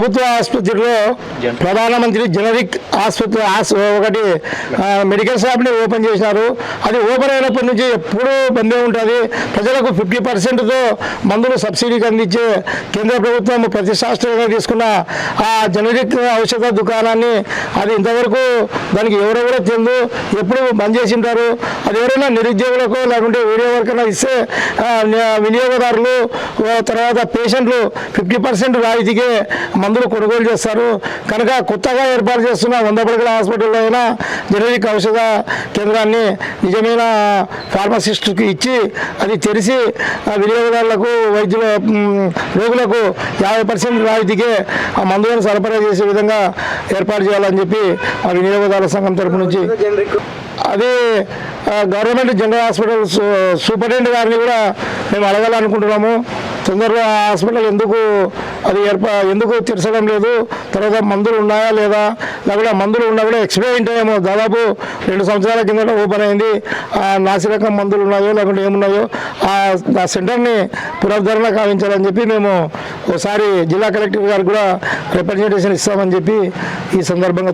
ప్రభుత్వ ఆసుపత్రిలో ప్రధానమంత్రి జనరిక్ ఆసుపత్రి ఆస్ ఒకటి మెడికల్ షాప్ని ఓపెన్ చేసినారు అది ఓపెన్ అయినప్పటి నుంచి ఎప్పుడూ బందే ఉంటుంది. ప్రజలకు ఫిఫ్టీ పర్సెంట్తో మందులు సబ్సిడీకి అందించే కేంద్ర ప్రభుత్వం ప్రతిష్టాత్మకంగా తీసుకున్న ఆ జనరిక్ ఔషధ దుకాణాన్ని అది ఇంతవరకు దానికి ఎవరెవరో తెలియదు ఎప్పుడు బంద్ చేసి ఉంటారు అది ఎవరైనా నిరుద్యోగులకు లేకుంటే వీడియో వర్కర్లు ఇస్తే వినియోగదారులు తర్వాత పేషెంట్లు ఫిఫ్టీ పర్సెంట్ రాయితీకే మందులు కొనుగోలు చేస్తారు. కనుక కొత్తగా ఏర్పాటు చేస్తున్న వంద పడకల హాస్పిటల్లో అయినా జనరిక్ ఔషధ కేంద్రాన్ని నిజమైన ఫార్మసిస్ట్కి ఇచ్చి అది తెరిచి ఆ వినియోగదారులకు వైద్యుల రోగులకు యాభై పర్సెంట్ రాయితీకే ఆ మందులను సరఫరా చేసే విధంగా ఏర్పాటు చేయాలని చెప్పి ఆ వినియోగదారుల సంఘం తరపు నుంచి అది గవర్నమెంట్ జనరల్ హాస్పిటల్ సూపరింటెండెంట్ గారిని కూడా మేము అడగాలనుకుంటున్నాము. తొందరగా హాస్పిటల్ ఎందుకు అది ఏర్పా ఎందుకు తెరచడం లేదు? తర్వాత మందులు ఉన్నాయా లేదా? లేకపోతే మందులు ఉన్నా కూడా ఎక్స్పైర్ అయింటాయేమో దాదాపు రెండు సంవత్సరాల కిందట ఓపెన్ అయింది. ఆ నాసిరకం మందులు ఉన్నాయో లేకుంటే ఏమున్నాయో ఆ ఆ సెంటర్ని పునరుద్ధరణ కావించాలని చెప్పి మేము ఒకసారి జిల్లా కలెక్టర్ గారికి కూడా రిప్రజెంటేషన్ ఇస్తామని చెప్పి ఈ సందర్భంగా